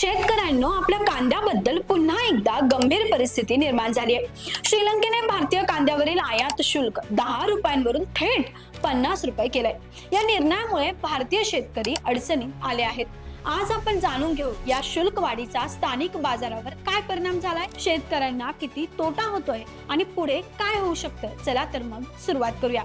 शेतकऱ्यांनो आपल्या कांद्याबद्दल पुन्हा एकदा गंभीर परिस्थिती निर्माण झाली आहे. श्रीलंकेने भारतीय कांद्यावरील आयात शुल्क दहा रुपयांवरून थेट पन्नास रुपये केलंय. या निर्णयामुळे भारतीय शेतकरी अडचणीत आले आहेत. आज आपण जाणून घेऊ या शुल्क वाढीचा स्थानिक बाजारावर काय परिणाम झालाय शेतकऱ्यांना किती तोटा होतोय आणि पुढे काय होऊ शकतं? चला तर मग सुरुवात करूया.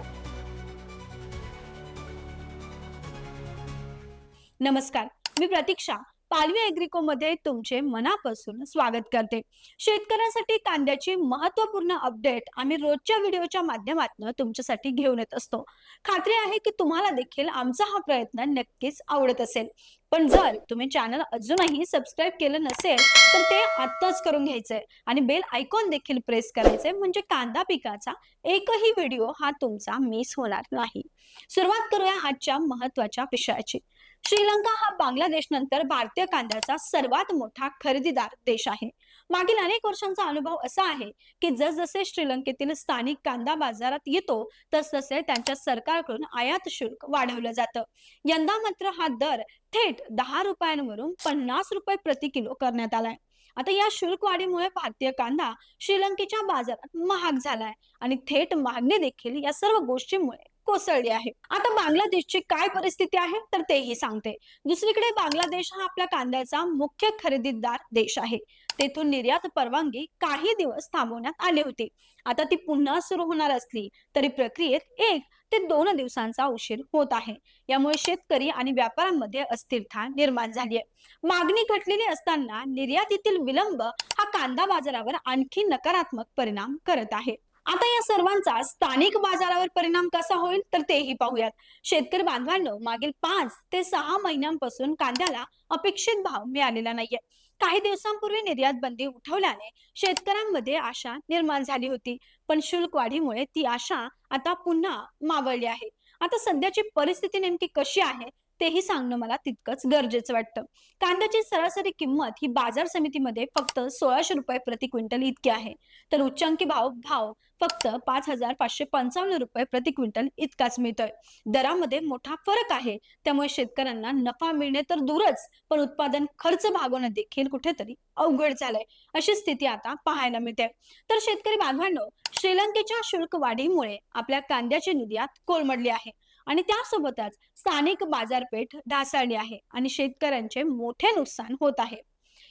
नमस्कार मी प्रतीक्षा. पालवी एग्रिको मध्ये तुमचे मनापासून स्वागत करते. शेतकऱ्यांसाठी कांद्याची महत्त्वपूर्ण अपडेट आम्ही रोजच्या व्हिडिओच्या माध्यमातून तुमच्यासाठी घेऊन येत असतो. खात्री आहे की तुम्हाला देखील आमचा हा प्रयत्न नक्कीच आवडत असेल. पण जर तुम्ही चॅनल अजूनही सबस्क्राईब केलं नसेल तर ते आत्ताच करून घ्यायचंय आणि बेल आयकॉन देखील प्रेस करायचंय म्हणजे कांदा पिकाचा एकही व्हिडिओ हा तुमचा मिस होणार नाही. सुरुवात करूया आजच्या महत्त्वाच्या विषयाची. श्रीलंका हा बांगलादेश नंतर भारतीय कांद्याचा सर्वात मोठा खरेदीदार देश आहे. मागील अनेक वर्षांचा अनुभव असा आहे की जसजसे श्रीलंकेतील स्थानिक कांदा बाजारात येतो तसतसे त्यांच्या सरकारकडून आयात शुल्क वाढवलं जातं. यंदा मात्र हा दर थेट दहा रुपयांवरून पन्नास रुपये प्रति किलो करण्यात आलाय. आता या शुल्क वाढीमुळे भारतीय कांदा श्रीलंकेच्या बाजारात महाग झालाय आणि थेट मागणी देखील या सर्व गोष्टींमुळे कोसळली आहे. आता बांगलादेशची काय परिस्थिती आहे? तर तेही सांगते. दुसरीकडे बांगलादेश हा आपल्या कांद्याचा मुख्य खरेदीदार देश आहे. तेथून निर्यात परवानगी काही दिवस थांबवण्यात आली होती. आता ती पुन्हा सुरू होणार असली तरी प्रक्रियेत एक ते दोन दिवसांचा उशीर होत आहे. यामुळे शेतकरी आणि व्यापाऱ्यांमध्ये अस्थिरता निर्माण झाली आहे. मागणी घटलेली असताना निर्यातीतील विलंब हा कांदा बाजारावर आणखी नकारात्मक परिणाम करत आहे. आता या सर्वांचा स्थानिक बाजारावर परिणाम कसा होईल तर तेही पाहूयात. शेतकरी बांधवांनो मागील पाच ते सहा महिन्यांपासून कांद्याला अपेक्षित भाव मिळालेला नाहीये. काही दिवसांपूर्वी निर्यात बंदी उठवल्याने शेतकऱ्यांमध्ये आशा निर्माण झाली होती पण शुल्क वाढीमुळे ती आशा आता पुन्हा मावळली आहे. आता सध्याची परिस्थिती नेमकी कशी आहे तेही सांगणं मला तितकंच गरजेचं वाटतं. कांद्याची सरासरी किंमत ही बाजार समितीमध्ये फक्त सोळाशे रुपये प्रति क्विंटल इतकी आहे. तर उच्चांकी भाव भाव फक्त पाच हजार पाचशे पंचावन्न रुपये प्रति क्विंटल इतकाच मिळतोय. दरामध्ये मोठा फरक आहे. त्यामुळे शेतकऱ्यांना नफा मिळणे तर दूरच पण उत्पादन खर्च भागवणं देखील कुठेतरी अवघड झालंय. अशी स्थिती आता पाहायला मिळते. तर शेतकरी बांधवांनो श्रीलंकेच्या शुल्क वाढीमुळे आपल्या कांद्याची निर्यात कोलमडली आहे. आणि त्यासोबतच स्थानिक बाजारपेठ ढासळली आहे आणि शेतकऱ्यांचे मोठे नुकसान होत आहे.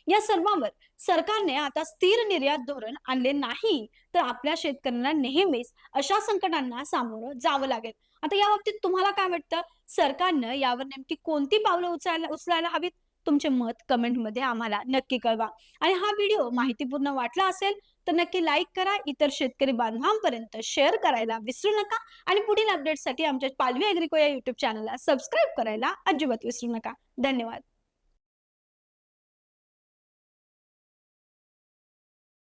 या सर्वांवर सरकारने आता स्थिर निर्यात धोरण आणले नाही तर आपल्या शेतकऱ्यांना नेहमीच अशा संकटांना सामोरं जावं लागेल. आता या बाबतीत तुम्हाला काय वाटतं? सरकारनं यावर नेमकी कोणती पावलं उचलायला उचलायला हवीत? तुमचे मत कमेंटमध्ये आम्हाला नक्की कळवा. आणि हा व्हिडिओ माहितीपूर्ण वाटला असेल तर नक्की लाईक करा. इतर शेतकरी बांधवांपर्यंत शेअर करायला विसरू नका. आणि पुढील अपडेटसाठी आमच्या पालवी अॅग्रिको या युट्यूब चॅनलला सबस्क्राईब करायला अजिबात विसरू नका. धन्यवाद.